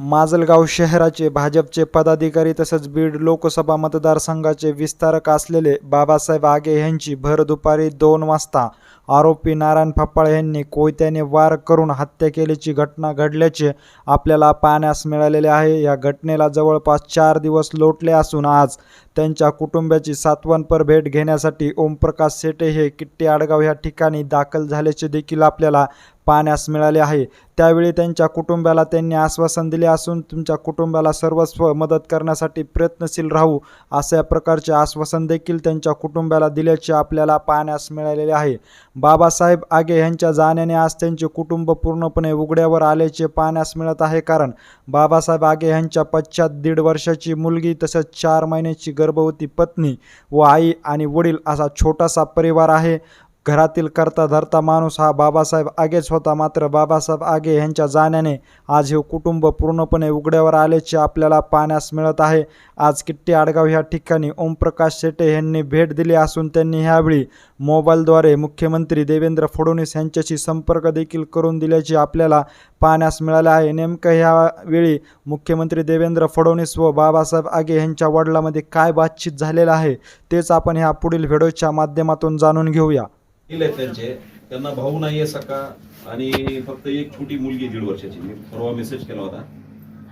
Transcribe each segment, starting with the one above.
माजलगाव शहराचे भाजपचे पदाधिकारी तसंच बीड लोकसभा मतदारसंघाचे विस्तारक असलेले बाबासाहेब आगे यांची भर दुपारी दोन वाजता आरोपी नारायण फप्पाळे यांनी कोयत्याने वार करून हत्या केल्याची घटना घडल्याचे आपल्याला पाहण्यास मिळालेले आहे. या घटनेला जवळपास चार दिवस लोटले असून आज त्यांच्या कुटुंबाची सातवनपर भेट घेण्यासाठी ओमप्रकाश सेटे हे किट्टी आडगाव या ठिकाणी दाखल झाल्याचे देखील आपल्याला पाहण्यास मिळाले आहे. त्यावेळी त्यांच्या कुटुंबाला त्यांनी आश्वासन दिले असून तुमच्या कुटुंबाला सर्वस्व मदत करण्यासाठी प्रयत्नशील राहू अशा प्रकारचे आश्वासन देखील त्यांच्या कुटुंबाला दिल्याचे आपल्याला पाहण्यास मिळालेले आहे. बाबासाहेब आगे यांच्या जाण्याने आज त्यांचे कुटुंब पूर्णपणे उघड्यावर आल्याचे पाहण्यास मिळत आहे कारण बाबासाहेब आगे यांच्या पश्चात दीड वर्षाची मुलगी तसेच चार महिन्याची गर्भवती पत्नी व आई आणि वडील असा छोटासा परिवार आहे. घरातील करता धरता माणूस हा बाबासाहेब आगेच होता मात्र बाबासाहेब आगे यांच्या जाण्याने आज हे कुटुंब पूर्णपणे उघड्यावर आल्याचे आपल्याला पाहण्यास मिळत आहे. आज किट्टी आडगाव ह्या ठिकाणी ओमप्रकाश शेटे यांनी भेट दिली असून त्यांनी ह्यावेळी मोबाईलद्वारे मुख्यमंत्री देवेंद्र फडणवीस यांच्याशी संपर्क देखील करून दिल्याचे आपल्याला पाहण्यास मिळाले आहे. नेमकं ह्यावेळी मुख्यमंत्री देवेंद्र फडणवीस व बाबासाहेब आगे यांच्या वडिलामध्ये काय बातचीत झालेलं आहे तेच आपण ह्या पुढील व्हिडिओच्या माध्यमातून जाणून घेऊया. वडील आहेत त्यांचे. त्यांना भाऊ नाहीये सका. आणि फक्त एक छोटी मुलगी दीड वर्षाची. मी परवा मेसेज केला होता.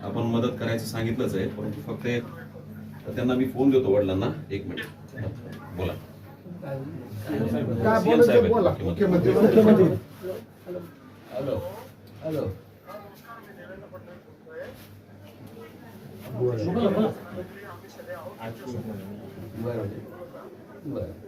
आपण मदत करायचं सांगितलंच आहे. परंतु फक्त एक त्यांना मी फोन देतो वडिलांना. एक मिनिट बोला. साहेब आहेत, बोला. मुख्यमंत्री. मुख्यमंत्री. हॅलो. हॅलो. बरं बरं.